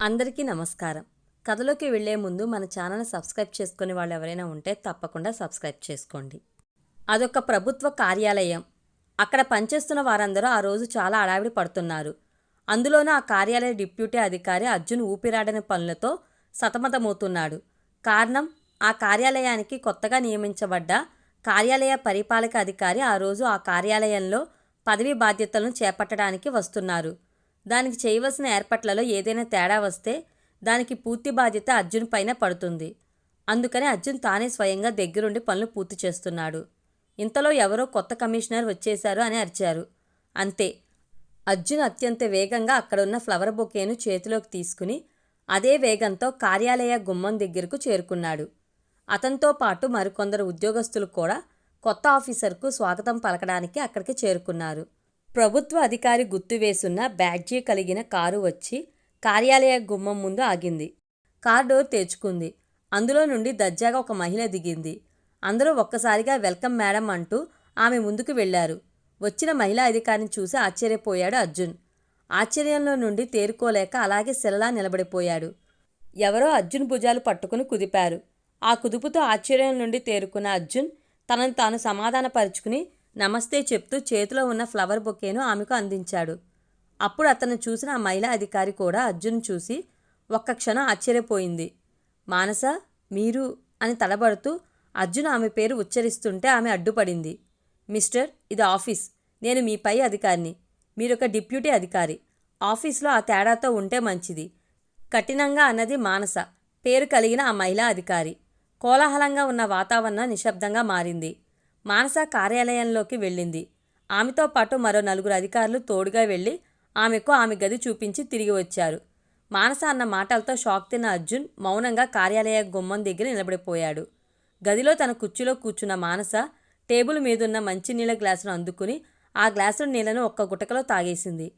అందరికీ నమస్కారం. కథలోకి వెళ్ళే ముందు మన ఛానల్ సబ్స్క్రైబ్ చేసుకునే వాళ్ళు ఎవరైనా ఉంటే తప్పకుండా సబ్స్క్రైబ్ చేసుకోండి. అదొక ప్రభుత్వ కార్యాలయం. అక్కడ పనిచేస్తున్న వారందరూ ఆ రోజు చాలా అడావిడి పడుతున్నారు. అందులోనూ ఆ కార్యాలయ డిప్యూటీ అధికారి అర్జున్ ఊపిరాడని పనులతో సతమతమవుతున్నాడు. కారణం ఆ కార్యాలయానికి కొత్తగా నియమించబడ్డ కార్యాలయ పరిపాలక అధికారి ఆ రోజు ఆ కార్యాలయంలో పదవీ బాధ్యతలను చేపట్టడానికి వస్తున్నారు. దానికి చేయవలసిన ఏర్పాట్లలో ఏదైనా తేడా వస్తే దానికి పూర్తి బాధ్యత అర్జున్ పైన పడుతుంది. అందుకని అర్జున్ తానే స్వయంగా దగ్గరుండి పనులు పూర్తి చేస్తున్నాడు. ఇంతలో ఎవరో కొత్త కమిషనర్ వచ్చేశారు అని అరిచారు. అంతే. అర్జున్ అత్యంత వేగంగా అక్కడున్న ఫ్లవర్ బొకేను చేతిలోకి తీసుకుని అదే వేగంతో కార్యాలయ గుమ్మం దగ్గరకు చేరుకున్నాడు. అతనితో పాటు మరికొందరు ఉద్యోగస్తులు కూడా కొత్త ఆఫీసర్కు స్వాగతం పలకడానికి అక్కడికి చేరుకున్నారు. ప్రభుత్వ అధికారి గుర్తు వేసున్న బ్యాడ్జీ కలిగిన కారు వచ్చి కార్యాలయ గుమ్మం ముందు ఆగింది. కార్ డోర్ తెరుచుకుంది. అందులో నుండి దర్జాగా ఒక మహిళ దిగింది. అందరూ ఒక్కసారిగా వెల్కమ్ మేడం అంటూ ఆమె ముందుకు వెళ్ళారు వచ్చిన మహిళా అధికారిని చూసి ఆశ్చర్యపోయాడు అర్జున్. ఆశ్చర్యంలో నుండి తేరుకోలేక అలాగే శిలలా నిలబడిపోయాడు. ఎవరో అర్జున్ భుజాలు పట్టుకుని కుదిపారు. ఆ కుదుపుతో ఆశ్చర్యం నుండి తేరుకున్న అర్జున్ తనను తాను సమాధానపరుచుకుని నమస్తే చెప్తూ చేతిలో ఉన్న ఫ్లవర్ బొకేను ఆమెకు అందించాడు. అప్పుడు అతను చూసిన ఆ మహిళా అధికారి కూడా అర్జున్ చూసి ఒక్క క్షణం ఆశ్చర్యపోయింది. మానస మీరు అని తడబడుతూ అర్జున్ ఆమె పేరు ఉచ్చరిస్తుంటే ఆమె అడ్డుపడింది. మిస్టర్ ఇది ఆఫీస్. నేను మీ పై అధికారిని. మీరొక డిప్యూటీ అధికారి. ఆఫీస్లో ఆ తేడాతో ఉంటే మంచిది. కఠినంగా అన్నది మానస. పేరు కలిగిన ఆ మహిళా అధికారి. కోలాహలంగా ఉన్న వాతావరణం నిశ్శబ్దంగా మారింది. మానస కార్యాలయంలోకి వెళ్ళింది. ఆమెతో పాటు మరో నలుగురు అధికారులు తోడుగా వెళ్ళి ఆమెకు ఆమె గది చూపించి తిరిగి వచ్చారు. మానస అన్న మాటలతో షాక్ తిన్న అర్జున్ మౌనంగా కార్యాలయ గుమ్మం దగ్గర నిలబడిపోయాడు. గదిలో తన కుర్చీలో కూర్చున్న మానస టేబుల్ మీదున్న మంచినీళ్ళ గ్లాసును అందుకుని ఆ గ్లాసులో నీళ్ళను ఒక్క గుటకలో తాగేసింది.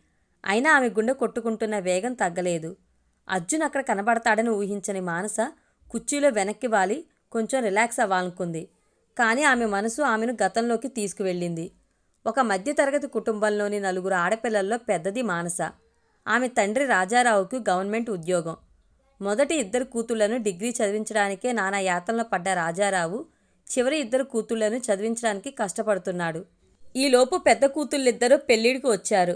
అయినా ఆమె గుండె కొట్టుకుంటున్న వేగం తగ్గలేదు. అర్జున్ అక్కడ కనబడతాడని ఊహించని మానస కుర్చీలో వెనక్కి వాలి కొంచెం రిలాక్స్ అవ్వాలనుకుంది. కానీ ఆమె మనసు ఆమెను గతంలోకి తీసుకువెళ్ళింది. ఒక మధ్యతరగతి కుటుంబంలోని నలుగురు ఆడపిల్లల్లో పెద్దది మానస. ఆమె తండ్రి రాజారావుకు గవర్నమెంట్ ఉద్యోగం. మొదటి ఇద్దరు కూతుళ్ళను డిగ్రీ చదివించడానికే నానా యాతనలో పడ్డ రాజారావు చివరి ఇద్దరు కూతుళ్ళను చదివించడానికి కష్టపడుతున్నాడు. ఈలోపు పెద్ద కూతుళ్ళిద్దరూ పెళ్ళిడికి వచ్చారు.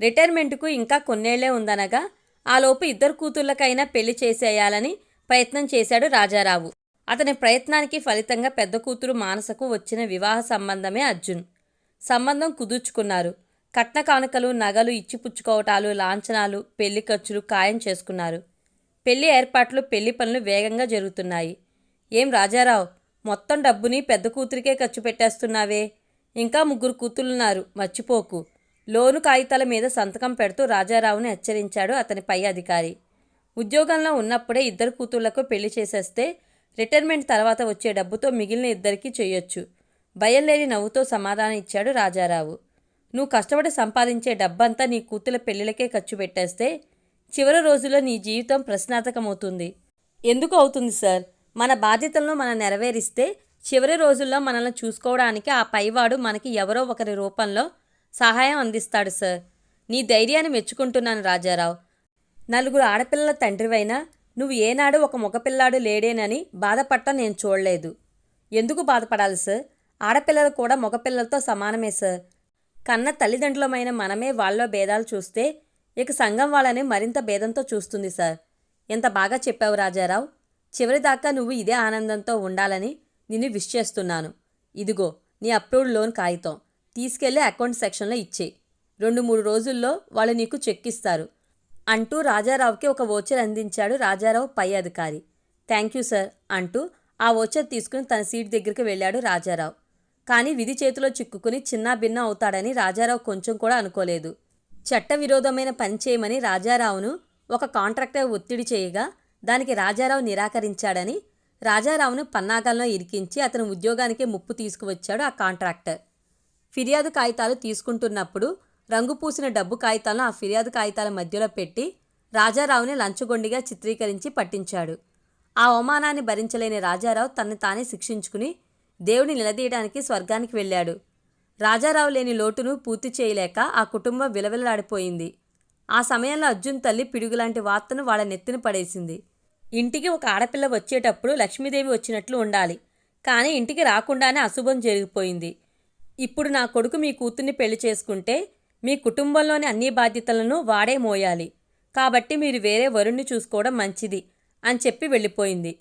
రిటైర్మెంట్కు ఇంకా కొన్నేళ్ళే ఉందనగా ఆలోపు ఇద్దరు కూతుళ్ళకైనా పెళ్ళి చేసేయాలని ప్రయత్నం చేశాడు రాజారావు. అతని ప్రయత్నానికి ఫలితంగా పెద్ద కూతురు మానసకు వచ్చిన వివాహ సంబంధమే అర్జున్. సంబంధం కుదుర్చుకున్నారు. కట్న కానుకలు నగలు ఇచ్చిపుచ్చుకోవటాలు లాంఛనాలు పెళ్ళి ఖర్చులు ఖాయం చేసుకున్నారు. పెళ్ళి ఏర్పాట్లు పెళ్ళి పనులు వేగంగా జరుగుతున్నాయి. ఏం రాజారావు మొత్తం డబ్బుని పెద్ద కూతురికే ఖర్చు పెట్టేస్తున్నావే? ఇంకా ముగ్గురు కూతురున్నారు మర్చిపోకు. లోను కాగితాల మీద సంతకం పెడుతూ రాజారావుని హెచ్చరించాడు అతని పై అధికారి. ఉద్యోగంలో ఉన్నప్పుడే ఇద్దరు కూతుళ్ళకు పెళ్ళి చేసేస్తే రిటైర్మెంట్ తర్వాత వచ్చే డబ్బుతో మిగిలిన ఇద్దరికీ చేయొచ్చు. భయంలేని నవ్వుతో సమాధానం ఇచ్చాడు రాజారావు. నువ్వు కష్టపడి సంపాదించే డబ్బంతా నీ కూతుల పెళ్ళిలకే ఖర్చు పెట్టేస్తే చివరి రోజుల్లో నీ జీవితం ప్రశ్నార్థకమవుతుంది. ఎందుకు అవుతుంది సార్? మన బాధ్యతలను మనం నెరవేరిస్తే చివరి రోజుల్లో మనల్ని చూసుకోవడానికి ఆ పైవాడు మనకి ఎవరో ఒకరి రూపంలో సహాయం అందిస్తాడు సార్. నీ ధైర్యాన్ని మెచ్చుకుంటున్నాను రాజారావు. నలుగురు ఆడపిల్లల తండ్రివైనా నువ్వు ఏనాడు ఒక మగపిల్లాడు లేడేనని బాధపడటం నేను చూడలేదు. ఎందుకు బాధపడాలి సార్? ఆడపిల్లలు కూడా మగపిల్లలతో సమానమే సార్. కన్న తల్లిదండ్రులమైన మనమే వాళ్ళలో భేదాలు చూస్తే ఇక సంఘం వాళ్ళని మరింత భేదంతో చూస్తుంది సార్. ఎంత బాగా చెప్పావు రాజారావు. చివరిదాకా నువ్వు ఇదే ఆనందంతో ఉండాలని నిన్ను విష్ చేస్తున్నాను. ఇదిగో నీ అప్రూవ్డ్ లోన్ కాగితం. తీసుకెళ్ళి అకౌంట్ సెక్షన్లో ఇచ్చేయి. రెండు మూడు రోజుల్లో వాళ్ళు నీకు చెక్ ఇస్తారు. అంటూ రాజారావుకి ఒక వోచర్ అందించాడు రాజారావు పై అధికారి. థ్యాంక్ యూ సార్ అంటూ ఆ వోచర్ తీసుకుని తన సీట్ దగ్గరికి వెళ్ళాడు రాజారావు. కానీ విధి చేతిలో చిక్కుకుని చిన్నా భిన్న అవుతాడని రాజారావు కొంచెం కూడా అనుకోలేదు. చట్టవిరోధమైన పని చేయమని రాజారావును ఒక కాంట్రాక్టర్ ఒత్తిడి చేయగా దానికి రాజారావు నిరాకరించాడని రాజారావును పన్నాగాల్లో ఇరికించి అతను ఉద్యోగానికి ముప్పు తీసుకువచ్చాడు ఆ కాంట్రాక్టర్. ఫిర్యాదు కాగితాలు తీసుకుంటున్నప్పుడు రంగు పూసిన డబ్బు కాగితాలను ఆ ఫిర్యాదు కాగితాల మధ్యలో పెట్టి రాజారావుని లంచగొండిగా చిత్రీకరించి పట్టించాడు. ఆ అవమానాన్ని భరించలేని రాజారావు తనని తానే శిక్షించుకుని దేవుని నిలదీయడానికి స్వర్గానికి వెళ్ళాడు. రాజారావు లేని లోటును పూర్తి చేయలేక ఆ కుటుంబం విలవిలలాడిపోయింది. ఆ సమయంలో అర్జున్ తల్లి పిడుగులాంటి వార్తను వాళ్ళ నెత్తిన పడేసింది. ఇంటికి ఒక ఆడపిల్ల వచ్చేటప్పుడు లక్ష్మీదేవి వచ్చినట్లు ఉండాలి. కానీ ఇంటికి రాకుండానే అశుభం జరిగిపోయింది. ఇప్పుడు నా కొడుకు మీ కూతుర్ని పెళ్ళి చేసుకుంటే మీ కుటుంబంలోని అన్ని బాధ్యతలను వాడే మోయాలి. కాబట్టి మీరు వేరే వరుణ్ణి చూసుకోవడం మంచిది అని చెప్పి వెళ్ళిపోయింది.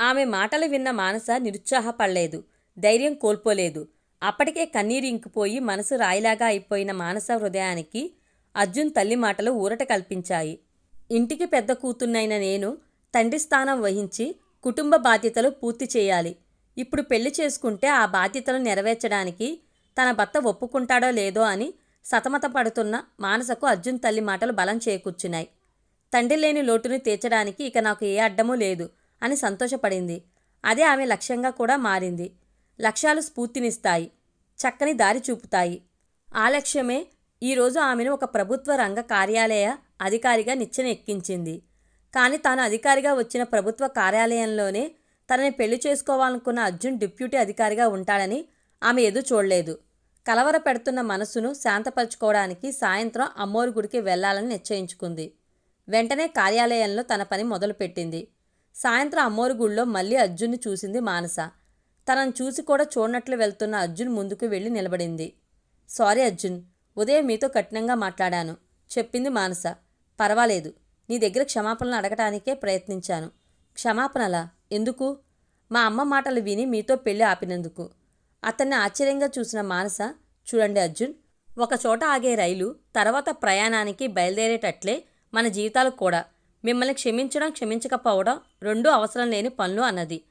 ఆమె మాటలు విన్న మానస నిరుత్సాహపడలేదు. ధైర్యం కోల్పోలేదు. అప్పటికే కన్నీరు ఇంకిపోయి మనసు రాయిలాగా అయిపోయిన మానస హృదయానికి అర్జున్ తల్లి మాటలు ఊరట కల్పించాయి. ఇంటికి పెద్ద కూతున్నైన నేను తండ్రి స్థానం వహించి కుటుంబ బాధ్యతలు పూర్తి చేయాలి. ఇప్పుడు పెళ్ళి చేసుకుంటే ఆ బాధ్యతలు నెరవేర్చడానికి తన భర్త ఒప్పుకుంటాడో లేదో అని సతమతపడుతున్న మానసకు అర్జున్ తల్లి మాటలు బలం చేకూర్చున్నాయి తండ్రి లేని లోటుని తీర్చడానికి ఇక నాకు ఏ అడ్డమూ లేదు అని సంతోషపడింది. అదే ఆమె లక్ష్యంగా కూడా మారింది. లక్ష్యాలు స్ఫూర్తినిస్తాయి. చక్కని దారి చూపుతాయి. ఆ లక్ష్యమే ఈరోజు ఆమెను ఒక ప్రభుత్వ రంగ కార్యాలయ అధికారిగా నిచ్చెన ఎక్కించింది కానీ తాను అధికారిగా వచ్చిన ప్రభుత్వ కార్యాలయంలోనే తనని పెళ్ళి చేసుకోవాలనుకున్న అర్జున్ డిప్యూటీ అధికారిగా ఉంటాడని ఆమె ఎదురు చూడలేదు. కలవర పెడుతున్న మనసును శాంతపరచుకోవడానికి సాయంత్రం అమ్మోరు గుడికి వెళ్ళాలని నిశ్చయించుకుంది. వెంటనే కార్యాలయంలో తన పని మొదలుపెట్టింది. సాయంత్రం అమ్మోరు గుడిలో మళ్ళీ అర్జున్ని చూసింది మానస. తనను చూసి కూడా చూడనట్లు వెళ్తున్న అర్జున్ ముందుకు వెళ్ళి నిలబడింది. సారీ అర్జున్ ఉదయం మీతో కఠినంగా మాట్లాడాను చెప్పింది మానస. పర్వాలేదు నీ దగ్గర క్షమాపణలు అడగటానికే ప్రయత్నించాను. క్షమాపణలా? ఎందుకు? మా అమ్మ మాటలు విని మీతో పెళ్ళి ఆపినందుకు. అతన్ని ఆశ్చర్యంగా చూసిన మానస చూడండి అర్జున్ ఒక చోట ఆగే రైలు తర్వాత ప్రయాణానికి బయలుదేరేటట్లే మన జీవితాలు కూడా. మిమ్మల్ని క్షమించడం క్షమించకపోవడం రెండూ అవసరం లేని పనులు అన్నది.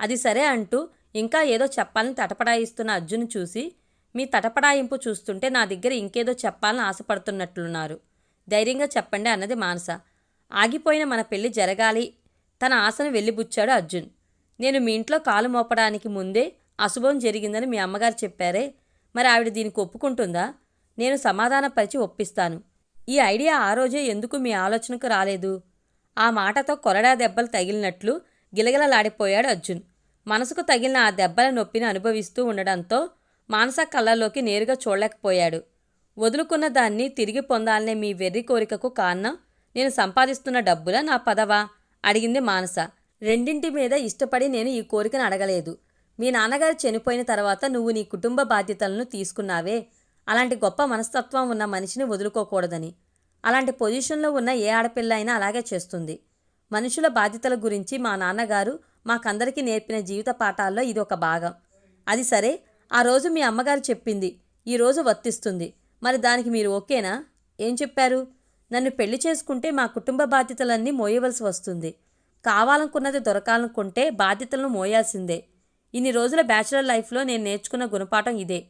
అది సరే అంటూ ఇంకా ఏదో చెప్పాలని తటపడాయిస్తున్న అర్జున్ చూసి మీ తటపడాయింపు చూస్తుంటే నా దగ్గర ఇంకేదో చెప్పాలని ఆశపడుతున్నట్లున్నారు. ధైర్యంగా చెప్పండి అన్నది మానస. ఆగిపోయిన మన పెళ్ళి జరగాలి. తన ఆశను వెళ్ళిబుచ్చాడు అర్జున్. నేను మీ ఇంట్లో కాలు మోపడానికి ముందే అశుభం జరిగిందని మీ అమ్మగారు చెప్పారే. మరి ఆవిడ దీనికి ఒప్పుకుంటుందా? నేను సమాధానపరిచి ఒప్పిస్తాను. ఈ ఐడియా ఆ రోజే ఎందుకు మీ ఆలోచనకు రాలేదు? ఆ మాటతో కొరడా దెబ్బలు తగిలినట్లు గిలగిలలాడిపోయాడు అర్జున్. మనసుకు తగిలిన ఆ దెబ్బల నొప్పిని అనుభవిస్తూ ఉండడంతో మానస కళ్ళలోకి నేరుగా చూడలేకపోయాడు. వదులుకున్న దాన్ని తిరిగి పొందాలనే మీ వెర్రి కోరికకు కారణం నేను సంపాదిస్తున్న డబ్బులా నా పదవా? అడిగింది మానస. రెండింటి మీద ఇష్టపడి నేను ఈ కోరికను అడగలేదు. మీ నాన్నగారు చనిపోయిన తర్వాత నువ్వు నీ కుటుంబ బాధ్యతలను తీసుకున్నావే. అలాంటి గొప్ప మనస్తత్వం ఉన్న మనిషిని వదులుకోకూడదని. అలాంటి పొజిషన్లో ఉన్న ఏ ఆడపిల్ల అయినా అలాగే చేస్తుంది. మనుషుల బాధ్యతల గురించి మా నాన్నగారు మాకందరికీ నేర్పిన జీవిత పాఠాల్లో ఇది ఒక భాగం. అది సరే ఆ రోజు మీ అమ్మగారు చెప్పింది. ఈ రోజు వర్తిస్తుంది. మరి దానికి మీరు ఓకేనా? ఏం చెప్పారు? నన్ను పెళ్ళి చేసుకుంటే మా కుటుంబ బాధ్యతలన్నీ మోయవలసి వస్తుంది. కావాలనుకున్నది దొరకాలనుకుంటే బాధ్యతలను మోయాల్సిందే. ఇన్ని రోజుల బ్యాచులర్ లైఫ్లో నేను నేర్చుకున్న గుణపాఠం ఇదే.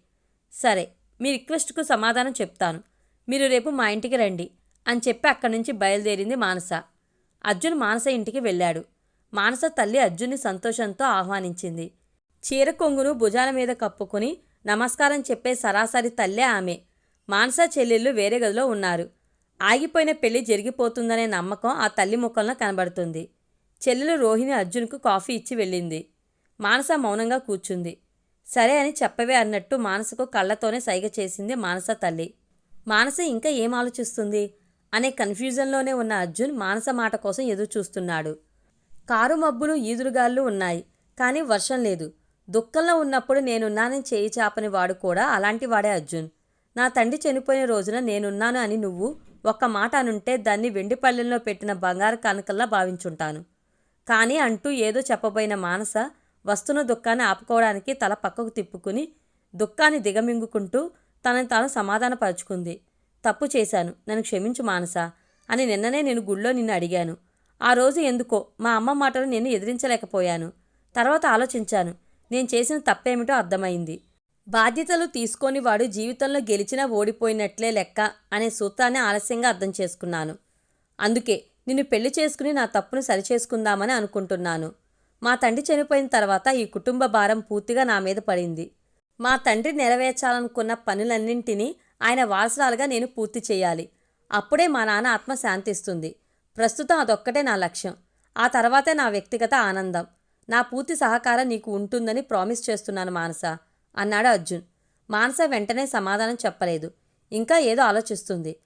సరే మీ రిక్వెస్ట్కు సమాధానం చెప్తాను. మీరు రేపు మా ఇంటికి రండి అని చెప్పి అక్కడి నుంచి బయలుదేరింది మానస. అర్జున్ మానస ఇంటికి వెళ్ళాడు. మానస తల్లి అర్జున్ని సంతోషంతో ఆహ్వానించింది. చీర కొంగును భుజాల మీద కప్పుకుని నమస్కారం చెప్పే సరాసరి తల్లే ఆమె. మానస చెల్లెళ్ళు వేరే గదిలో ఉన్నారు. ఆగిపోయిన పెళ్ళి జరిగిపోతుందనే నమ్మకం ఆ తల్లి ముఖంలో కనబడుతుంది. చెల్లెలు రోహిణి అర్జున్కు కాఫీ ఇచ్చి వెళ్ళింది. మానస మౌనంగా కూర్చుంది. సరే అని చెప్పవే అన్నట్టు మానసకు కళ్ళతోనే సైగ చేసింది మానస తల్లి. మానస ఇంకా ఏం ఆలోచిస్తుంది? అనే కన్ఫ్యూజన్లోనే ఉన్న అర్జున్ మానస మాట కోసం ఎదురు చూస్తున్నాడు. కారు మబ్బులు ఈదురుగాళ్ళు ఉన్నాయి కానీ వర్షం లేదు. దుఃఖంలో ఉన్నప్పుడు నేనున్నానని చేయి చాపని వాడు కూడా అలాంటి వాడే అర్జున్. నా తండ్రి చనిపోయిన రోజున నేనున్నాను అని నువ్వు ఒక్క మాట అనుంటే దాన్ని వెండి పల్లెల్లో పెట్టిన బంగారు కానుకల్లా భావించుంటాను. కానీ అంటూ ఏదో చెప్పబోయిన మానస వస్తున్న దుఃఖాన్ని ఆపుకోవడానికి తల పక్కకు తిప్పుకుని దుఃఖాన్ని దిగమింగుకుంటూ తనని తాను సమాధానపరుచుకుంది. తప్పు చేశాను. నన్ను క్షమించు మానస అని నిన్ననే నేను గుళ్ళో నిన్ను అడిగాను. ఆ రోజు ఎందుకో మా అమ్మ మాటలు నేను ఎదిరించలేకపోయాను. తర్వాత ఆలోచించాను. నేను చేసిన తప్పేమిటో అర్థమైంది. బాధ్యతలు తీసుకొని వాడు జీవితంలో గెలిచినా ఓడిపోయినట్లే లెక్క అనే సూత్రాన్ని ఆలస్యంగా అర్థం చేసుకున్నాను. అందుకే నిన్ను పెళ్ళి చేసుకుని నా తప్పును సరిచేసుకుందామని అనుకుంటున్నాను. మా తండ్రి చనిపోయిన తర్వాత ఈ కుటుంబ భారం పూర్తిగా నా మీద పడింది. మా తండ్రి నెరవేర్చాలనుకున్న పనులన్నింటినీ ఆయన వారసురాలుగా నేను పూర్తి చేయాలి. అప్పుడే మా నాన్న ఆత్మ శాంతిస్తుంది. ప్రస్తుతం అదొక్కటే నా లక్ష్యం. ఆ తర్వాతే నా వ్యక్తిగత ఆనందం. నా పూర్తి సహకారం నీకు ఉంటుందని ప్రామిస్ చేస్తున్నాను మానస అన్నాడు అర్జున్. మానస వెంటనే సమాధానం చెప్పలేదు. ఇంకా ఏదో ఆలోచిస్తుంది.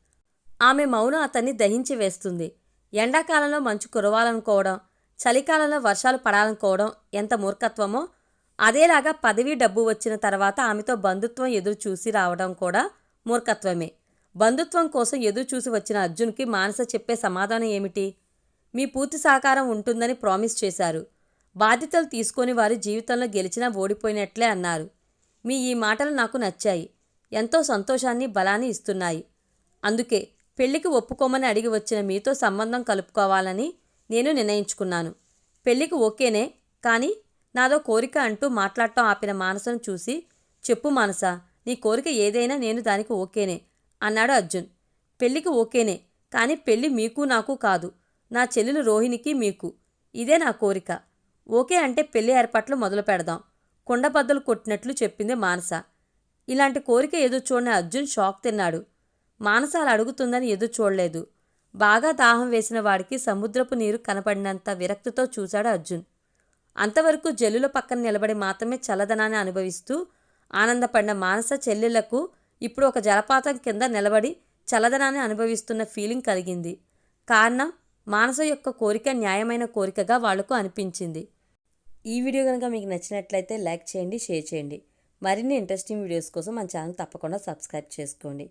ఆమె మౌనం అతన్ని దహించి వేస్తుంది. ఎండాకాలంలో మంచు కురవాలనుకోవడం చలికాలంలో వర్షాలు పడాలనుకోవడం ఎంత మూర్ఖత్వమో అదేలాగా పదవి డబ్బు వచ్చిన తర్వాత ఆమెతో బంధుత్వం ఎదురు చూసి రావడం కూడా మూర్ఖత్వమే. బంధుత్వం కోసం ఎదురు చూసి వచ్చిన అర్జున్కి మానస చెప్పే సమాధానం ఏమిటి? మీ పూర్తి సహకారం ఉంటుందని ప్రామిస్ చేశారు. బాధ్యతలు తీసుకొని వారి జీవితంలో గెలిచినా ఓడిపోయినట్లే అన్నారు. మీ ఈ మాటలు నాకు నచ్చాయి. ఎంతో సంతోషాన్ని బలాన్ని ఇస్తున్నాయి. అందుకే పెళ్ళికి ఒప్పుకోమని అడిగి వచ్చిన మీతో సంబంధం కలుపుకోవాలని నేను నిర్ణయించుకున్నాను. పెళ్ళికి ఓకేనే కానీ నాదో కోరిక అంటూ మాట్లాడటం ఆపిన మానసను చూసి చెప్పు మానస నీ కోరిక ఏదైనా నేను దానికి ఓకేనే అన్నాడు అర్జున్. పెళ్ళికి ఓకేనే కానీ పెళ్ళి మీకు నాకు కాదు. నా చెల్లెలు రోహిణికి మీకు. ఇదే నా కోరిక. ఓకే అంటే పెళ్ళి ఏర్పాట్లు మొదలు పెడదాం. కుండబద్దలు కొట్టినట్లు చెప్పింది మానస. ఇలాంటి కోరిక ఎదురు చూడని అర్జున్ షాక్ తిన్నాడు. మానస అలా అడుగుతుందని ఎదురు చూడలేదు. బాగా దాహం వేసిన వాడికి సముద్రపు నీరు కనపడినంత విరక్తితో చూశాడు అర్జున్. అంతవరకు జల్లుల పక్కన నిలబడి మాత్రమే చల్లదనాన్ని అనుభవిస్తూ ఆనందపడిన మానస చెల్లెళ్ళకు ఇప్పుడు ఒక జలపాతం కింద నిలబడి చల్లదనాన్ని అనుభవిస్తున్న ఫీలింగ్ కలిగింది. కారణం మానస యొక్క కోరిక న్యాయమైన కోరికగా వాళ్ళకు అనిపించింది. ఈ వీడియో కనుక మీకు నచ్చినట్లయితే లైక్ చేయండి షేర్ చేయండి. మరిన్ని ఇంట్రెస్టింగ్ వీడియోస్ కోసం మన ఛానల్ తప్పకుండా సబ్స్క్రైబ్ చేసుకోండి.